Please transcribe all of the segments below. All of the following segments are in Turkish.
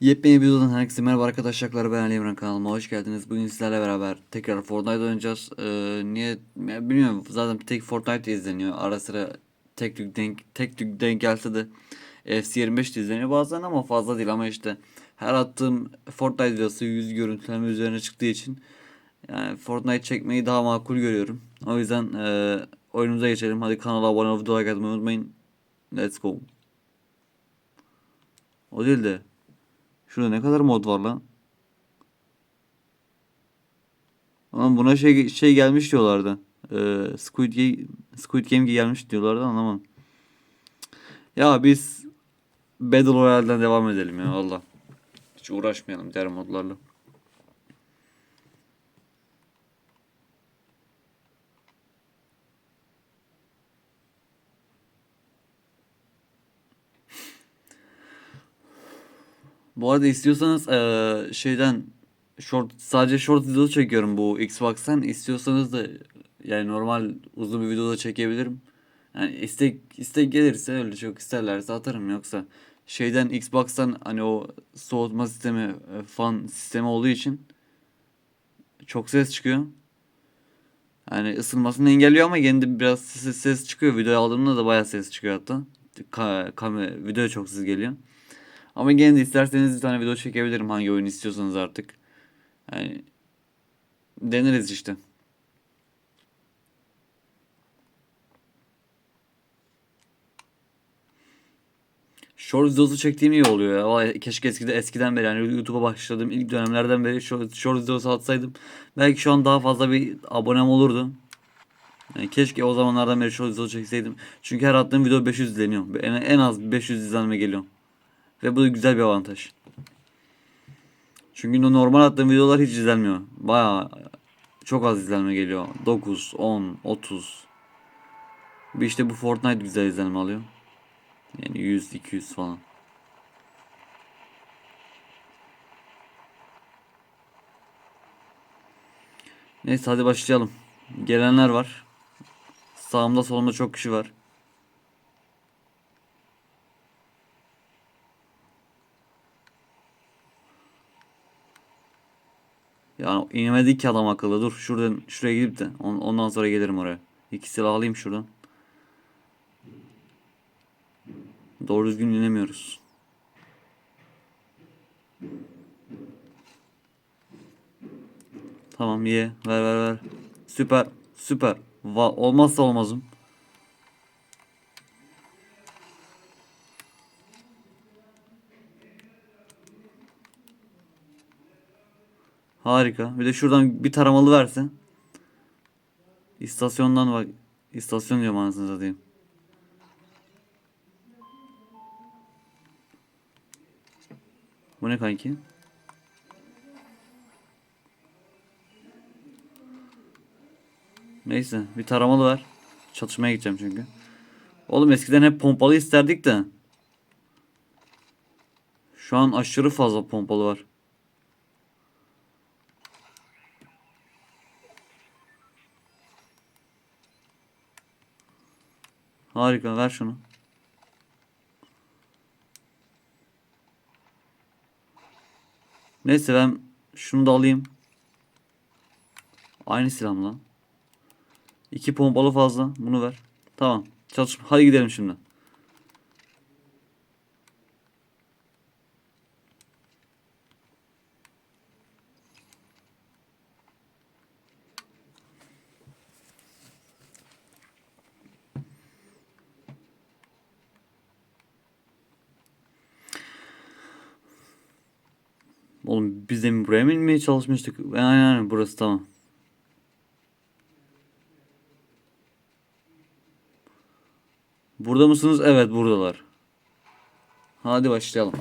Yepyeni bir videodan herkese merhaba arkadaşlar ben Ali Emran kanalıma hoş geldiniz. Bugün sizlerle beraber tekrar Fortnite oynayacağız. Ee, niye bilmiyorum zaten tek Fortnite izleniyor. Ara sıra tek tük denk tek tük denk gelse de FC25 de izleniyor bazen ama fazla değil ama işte her attığım Fortnite videosu yüz görüntüleme üzerine çıktığı için yani Fortnite çekmeyi daha makul görüyorum. O yüzden e, oyunumuza geçelim. Hadi kanala abone olup like atmayı unutmayın. Let's go. O değil de Şurada ne kadar mod var lan? Ama buna şey şey gelmiş diyorlardı. Ee, Squid Game, Squid Game gelmiş diyorlardı anlamam. Ya biz Battle Royale'den devam edelim ya valla. Hiç uğraşmayalım diğer modlarla. Bu arada istiyorsanız eee, şeyden short sadece short video çekiyorum bu Xbox'tan. İstiyorsanız da yani normal uzun bir video da çekebilirim. Yani istek istek gelirse öyle çok isterlerse atarım yoksa şeyden Xbox'tan hani o soğutma sistemi e, fan sistemi olduğu için çok ses çıkıyor. Yani ısınmasını engelliyor ama de biraz ses, ses çıkıyor. Videoyu aldığımda da bayağı ses çıkıyor hatta. Ka kamera, video çok ses geliyor. Ama gene de isterseniz bir tane video çekebilirim hangi oyunu istiyorsanız artık. Yani deneriz işte. Short videosu çektiğim iyi oluyor ya. Vallahi keşke eskiden eskiden beri yani YouTube'a başladığım ilk dönemlerden beri short, short videosu atsaydım. Belki şu an daha fazla bir abonem olurdu. Yani keşke o zamanlardan beri short videosu çekseydim. Çünkü her attığım video 500 izleniyor. En, en az 500 izlenme geliyor. Ve bu da güzel bir avantaj. Çünkü normal attığım videolar hiç izlenmiyor. Baya çok az izlenme geliyor. 9, 10, 30. Bir işte bu Fortnite güzel izlenme alıyor. Yani 100, 200 falan. Neyse hadi başlayalım. Gelenler var. Sağımda solumda çok kişi var. Ya inemedik ki adam akıllı. Dur şuradan şuraya gidip de on- ondan sonra gelirim oraya. İki silah alayım şuradan. Doğru düzgün inemiyoruz. Tamam ye. Ver ver ver. Süper. Süper. Va olmazsa olmazım. Harika. Bir de şuradan bir taramalı versin. İstasyondan bak. İstasyon diyorum anasını satayım. Bu ne kanki? Neyse bir taramalı ver. Çatışmaya gideceğim çünkü. Oğlum eskiden hep pompalı isterdik de. Şu an aşırı fazla pompalı var. Harika ver şunu. Neyse ben şunu da alayım. Aynı silah lan? İki pompalı fazla. Bunu ver. Tamam. Çalışma. Hadi gidelim şimdi. Oğlum biz de mi buraya mı inmeye çalışmıştık? Aynen aynen burası tamam. Burada mısınız? Evet buradalar. Hadi başlayalım.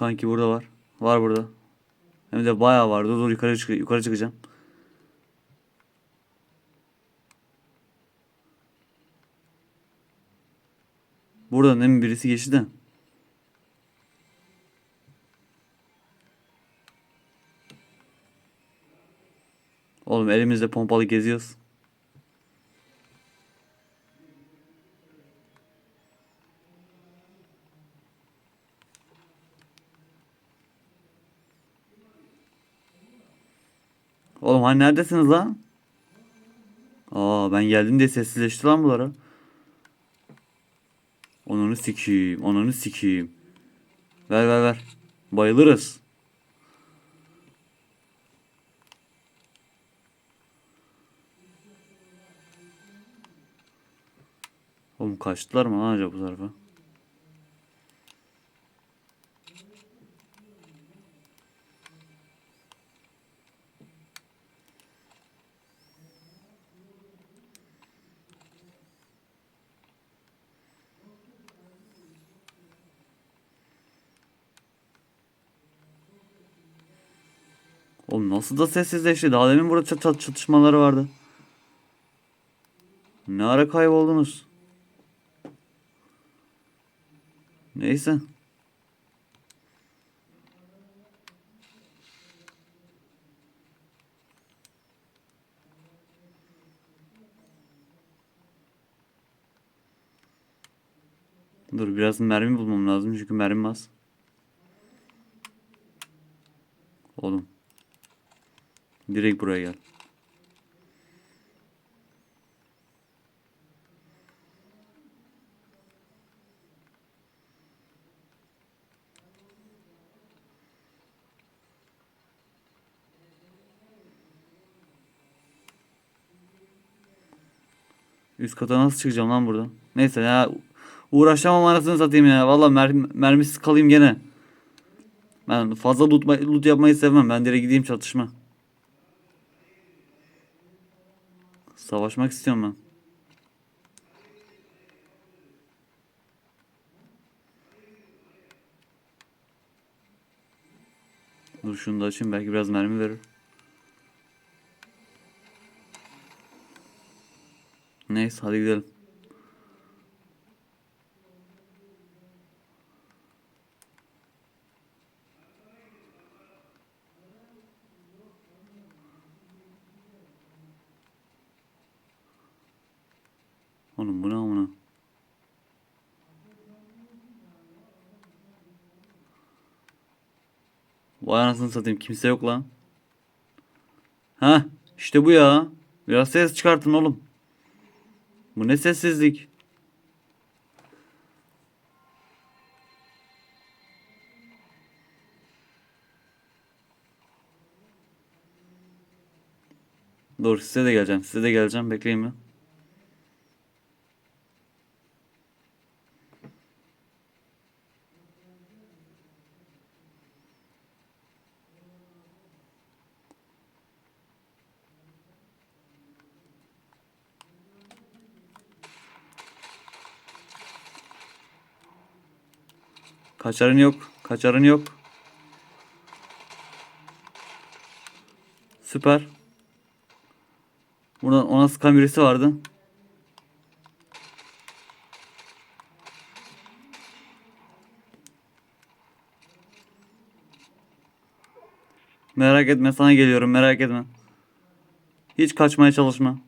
Kanki burada var. Var burada. Hem de bayağı var. Dur dur yukarı, çık yukarı çıkacağım. Buradan hem birisi geçti de. Oğlum elimizde pompalı geziyoruz. Oğlum hani neredesiniz lan? Aa ben geldim diye sessizleşti lan bunlara. Onunu sikeyim, onunu sikeyim. Ver ver ver. Bayılırız. Oğlum kaçtılar mı lan acaba bu tarafa? Oğlum nasıl da sessizleşti? Daha demin burada çat çat çatışmaları vardı. Ne ara kayboldunuz? Neyse. Dur biraz mermi bulmam lazım çünkü mermim az. Oğlum. Direkt buraya gel. Üst kata nasıl çıkacağım lan buradan? Neyse ya uğraşamam anasını satayım ya. Valla mer mermisiz kalayım gene. Ben fazla loot, loot yapmayı sevmem. Ben direkt gideyim çatışma. Savaşmak istiyorum ben. Dur şunu da açayım belki biraz mermi verir. Neyse hadi gidelim. Oğlum bu ne amına? Vay anasını satayım kimse yok lan. Ha işte bu ya. Biraz ses çıkartın oğlum. Bu ne sessizlik? Dur size de geleceğim. Size de geleceğim. Bekleyin mi? Kaçarın yok. Kaçarın yok. Süper. Buradan ona sıkan birisi vardı. Merak etme sana geliyorum merak etme. Hiç kaçmaya çalışma.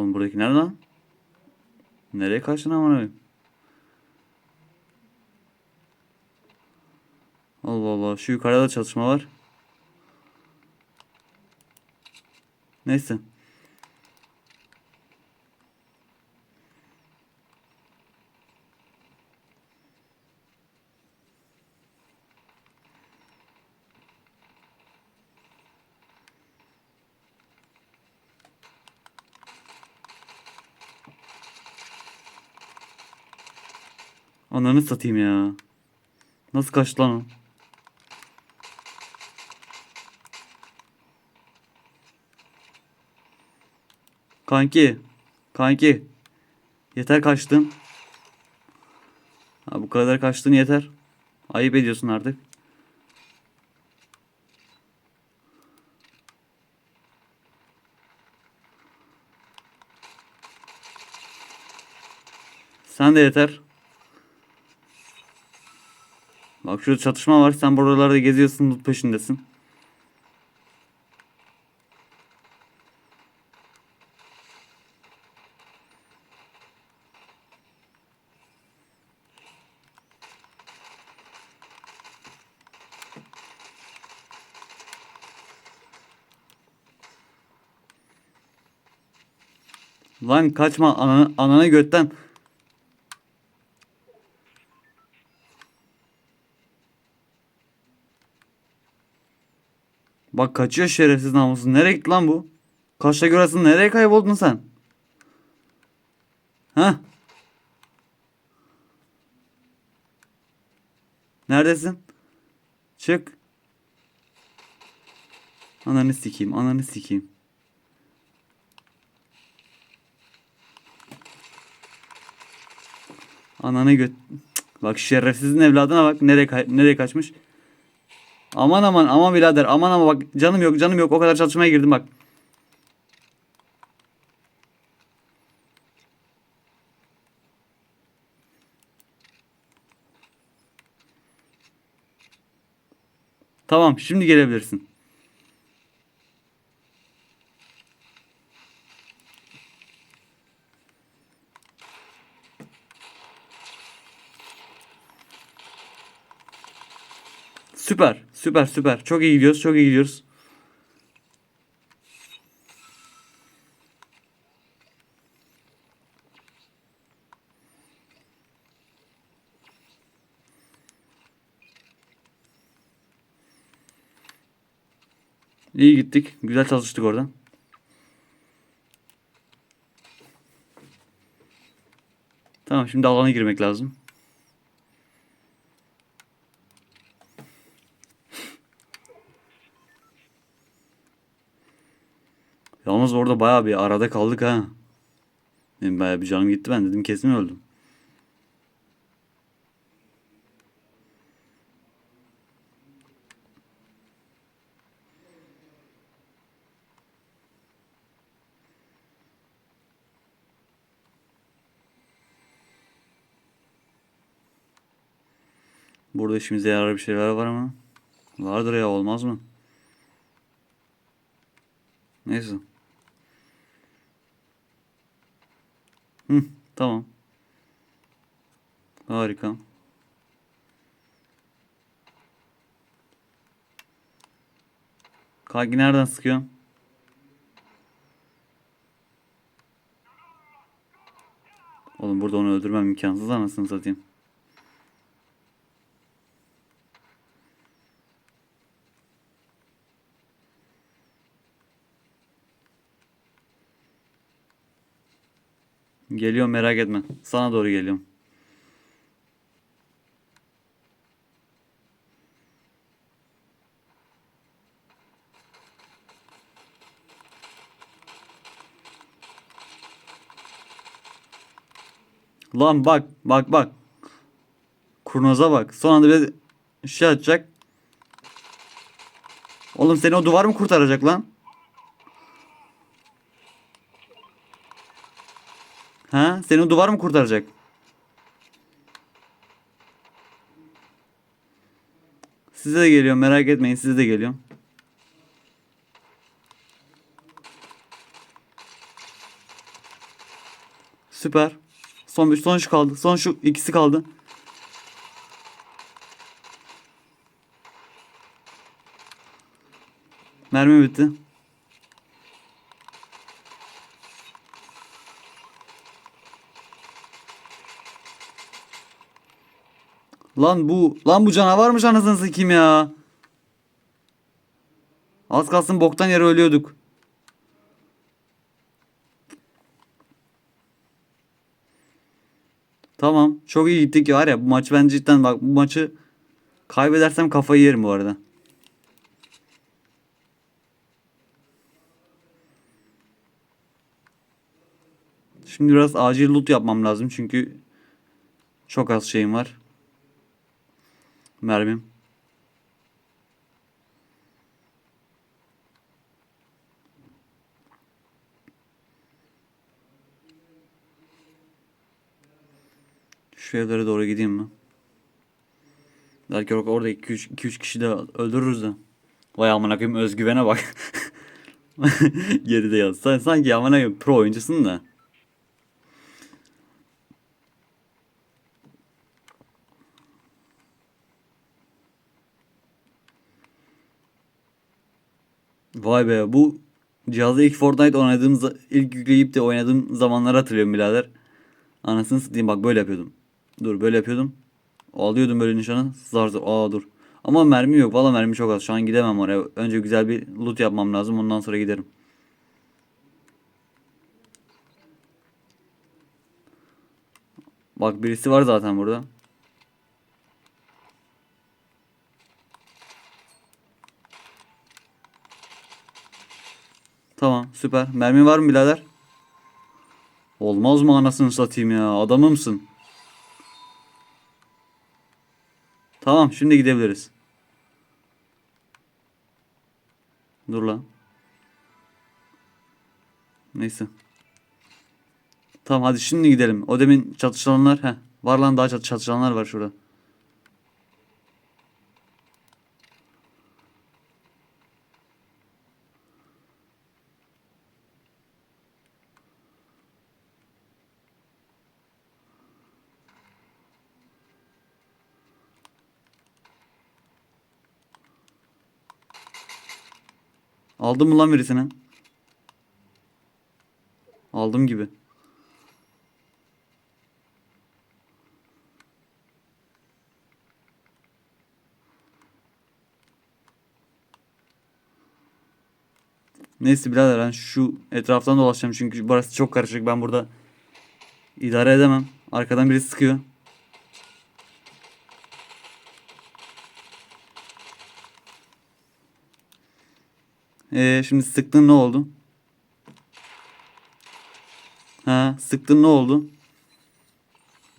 Oğlum buradaki nerede lan? Nereye kaçtın aman abi? Allah Allah. Şu yukarıda da çalışma var. Neyse. Ananı satayım ya. Nasıl kaçtı lan o? Kanki. Kanki. Yeter kaçtın. Ha, bu kadar kaçtın yeter. Ayıp ediyorsun artık. Sen de yeter. Bak şurada çatışma var. Sen buralarda geziyorsun, loot peşindesin. Lan kaçma ananı, ananı götten. Bak kaçıyor şerefsiz namussuz. Nereye gitti lan bu? Kaşla görasın nereye kayboldun sen? Ha? Neredesin? Çık. Ananı sikeyim, ananı sikeyim. Ananı göt... Bak şerefsizin evladına bak nereye nereye kaçmış. Aman aman aman birader aman ama bak canım yok canım yok o kadar çalışmaya girdim bak. Tamam şimdi gelebilirsin. Süper süper süper çok iyi gidiyoruz çok iyi gidiyoruz. İyi gittik. Güzel çalıştık oradan. Tamam şimdi alana girmek lazım. Yalnız orada bayağı bir arada kaldık ha. Benim bayağı bir canım gitti ben dedim kesin öldüm. Burada işimize yarar bir şeyler var ama. Vardır ya olmaz mı? Neyse. Hı, tamam. Harika. Kanki nereden sıkıyorsun? Oğlum burada onu öldürmem imkansız anasını satayım. Geliyorum merak etme. Sana doğru geliyorum. Lan bak bak bak. Kurnoza bak. Son anda bir şey atacak. Oğlum seni o duvar mı kurtaracak lan? Ha? Seni duvar mı kurtaracak? Size de geliyorum merak etmeyin size de geliyorum. Süper. Son son şu kaldı. Son şu ikisi kaldı. Mermi bitti. Lan bu lan bu canavarmış anasını sikeyim ya. Az kalsın boktan yere ölüyorduk. Tamam. Çok iyi gittik ya var ya bu maç ben cidden bak bu maçı kaybedersem kafayı yerim bu arada. Şimdi biraz acil loot yapmam lazım çünkü çok az şeyim var. Mermim. Şu evlere doğru gideyim mi? Belki or- orada 2-3 kişi de öldürürüz de. Vay amına koyayım özgüvene bak. Geride yaz. Sen sanki amına koyayım pro oyuncusun da. Vay be bu cihazda ilk Fortnite oynadığım ilk yükleyip de oynadığım zamanları hatırlıyorum birader. Anasını satayım bak böyle yapıyordum. Dur böyle yapıyordum. Alıyordum böyle nişanı. Zar zar. Aa dur. Ama mermi yok. Valla mermi çok az. Şu an gidemem oraya. Önce güzel bir loot yapmam lazım. Ondan sonra giderim. Bak birisi var zaten burada. Tamam süper. Mermi var mı birader? Olmaz mı anasını satayım ya? Adamımsın. Tamam şimdi gidebiliriz. Dur lan. Neyse. Tamam hadi şimdi gidelim. O demin çatışanlar. Heh. Var lan daha çat çatışanlar var şurada. Aldın mı lan birisini? Aldım gibi. Neyse birader ben şu etraftan dolaşacağım çünkü burası çok karışık ben burada idare edemem. Arkadan birisi sıkıyor. Ee, şimdi sıktın ne oldu? Ha, sıktın ne oldu?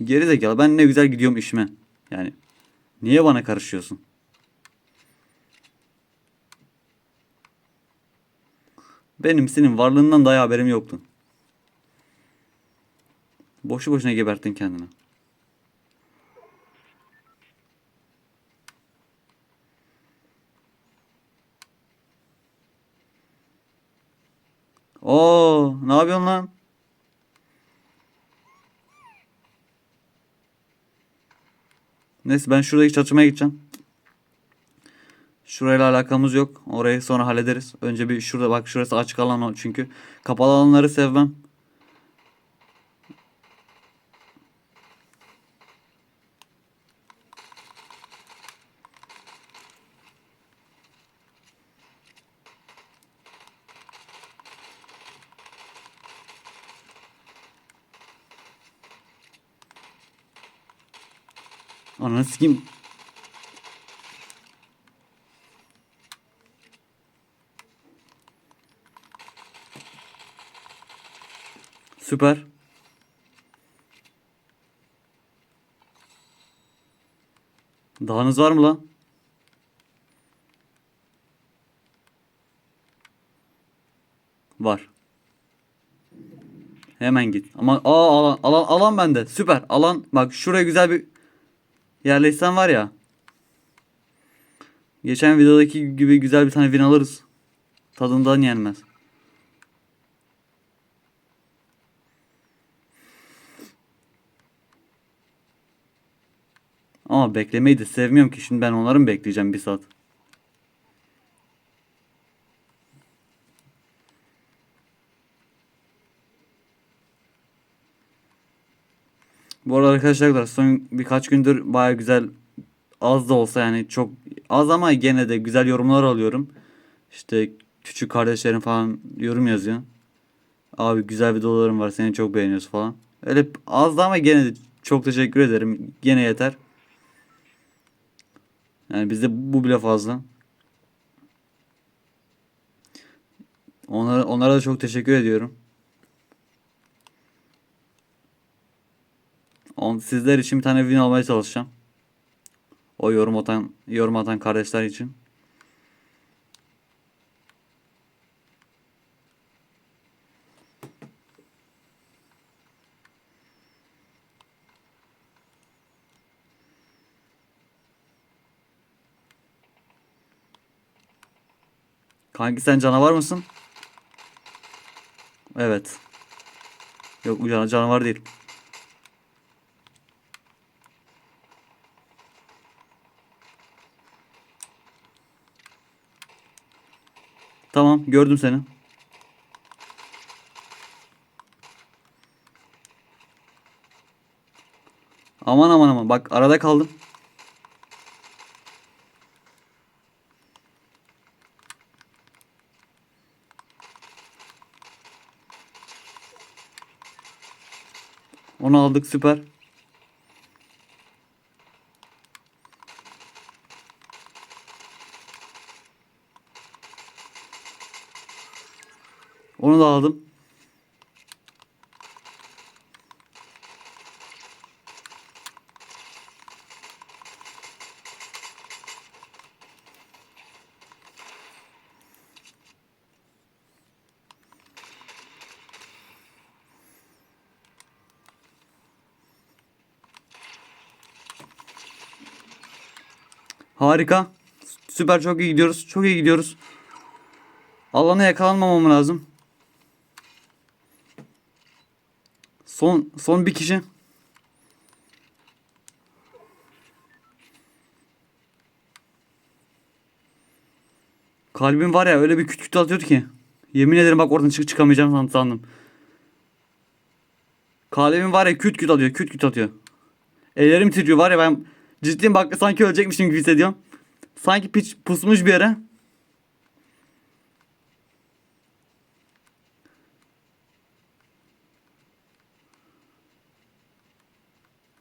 Geri zekalı ben ne güzel gidiyorum işime. Yani niye bana karışıyorsun? Benim senin varlığından dahi haberim yoktu. Boşu boşuna geberttin kendini. Oo, ne yapıyorsun lan? Neyse ben şuradaki çatışmaya gideceğim. Şurayla alakamız yok. Orayı sonra hallederiz. Önce bir şurada bak şurası açık alan o çünkü. Kapalı alanları sevmem. Ananı sikeyim. Süper. Dağınız var mı lan? Var. Hemen git. Ama aa alan alan alan bende. Süper. Alan bak şuraya güzel bir yerleşsen var ya. Geçen videodaki gibi güzel bir tane win alırız. Tadından yenmez. Ama beklemeyi de sevmiyorum ki. Şimdi ben onları mı bekleyeceğim bir saat? Bu arada arkadaşlar son birkaç gündür baya güzel az da olsa yani çok az ama gene de güzel yorumlar alıyorum. İşte küçük kardeşlerim falan yorum yazıyor. Abi güzel videolarım var seni çok beğeniyoruz falan. Öyle az da ama gene de çok teşekkür ederim. Gene yeter. Yani bizde bu bile fazla. Onlara, onlara da çok teşekkür ediyorum. On, sizler için bir tane win almaya çalışacağım. O yorum atan, yorum atan kardeşler için. Kanki sen canavar mısın? Evet. Yok bu canavar değil. Tamam gördüm seni. Aman aman aman bak arada kaldım. Onu aldık süper. Aldım. Harika. Süper çok iyi gidiyoruz. Çok iyi gidiyoruz. Alana yakalanmamam lazım. Son son bir kişi. Kalbim var ya öyle bir küt küt atıyordu ki. Yemin ederim bak oradan çık çıkamayacağım san- sandım. Kalbim var ya küt küt atıyor, küt küt atıyor. Ellerim titriyor var ya ben ciddiyim bak sanki ölecekmişim gibi hissediyorum. Sanki piç pusmuş bir yere.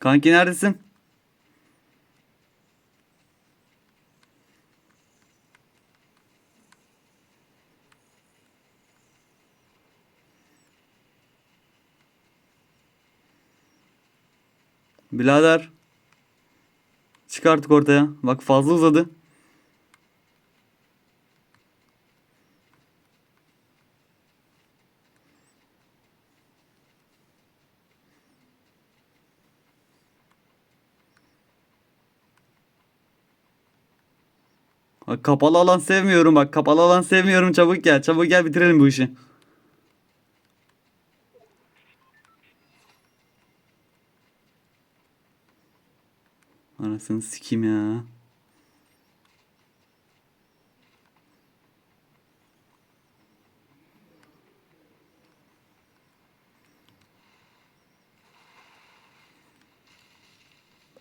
Kanki neredesin? Birader. Çık artık ortaya. Bak fazla uzadı. Bak kapalı alan sevmiyorum bak. Kapalı alan sevmiyorum. Çabuk gel. Çabuk gel bitirelim bu işi. Anasını sikeyim ya.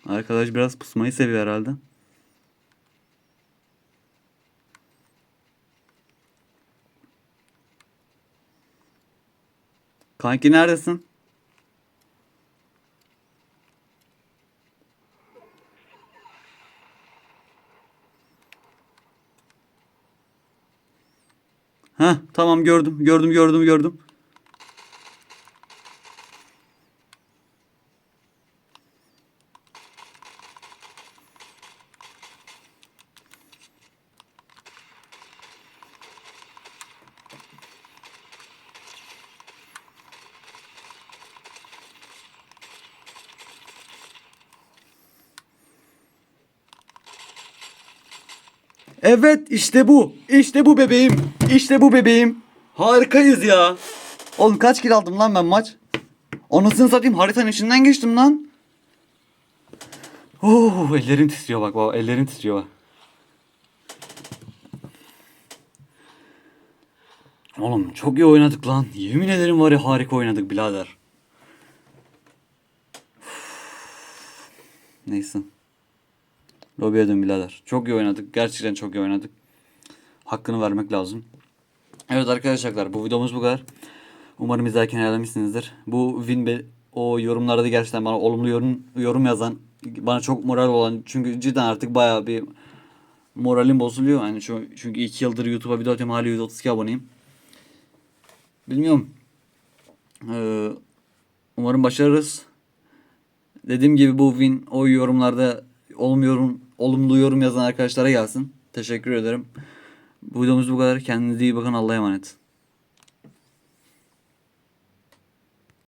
Arkadaş biraz pusmayı seviyor herhalde. Kanki neredesin? Heh tamam gördüm gördüm gördüm gördüm. Evet işte bu. İşte bu bebeğim. İşte bu bebeğim. Harikayız ya. Oğlum kaç kill aldım lan ben maç? Anasını satayım haritanın içinden geçtim lan. Oo, ellerim titriyor bak baba ellerim titriyor bak. Oğlum çok iyi oynadık lan. Yemin ederim var ya harika oynadık birader. Neyse. Lobiye dön birader. Çok iyi oynadık. Gerçekten çok iyi oynadık. Hakkını vermek lazım. Evet arkadaşlar bu videomuz bu kadar. Umarım izlerken eğlenmişsinizdir. Bu win be- o yorumlarda gerçekten bana olumlu yorum yorum yazan bana çok moral olan çünkü cidden artık bayağı bir moralim bozuluyor. Yani çünkü 2 yıldır YouTube'a video atıyorum hala 132 aboneyim. Bilmiyorum. Ee, umarım başarırız. Dediğim gibi bu win o yorumlarda olumlu yorum, olumlu yorum yazan arkadaşlara gelsin. Teşekkür ederim. Bu videomuz bu kadar. Kendinize iyi bakın. Allah'a emanet.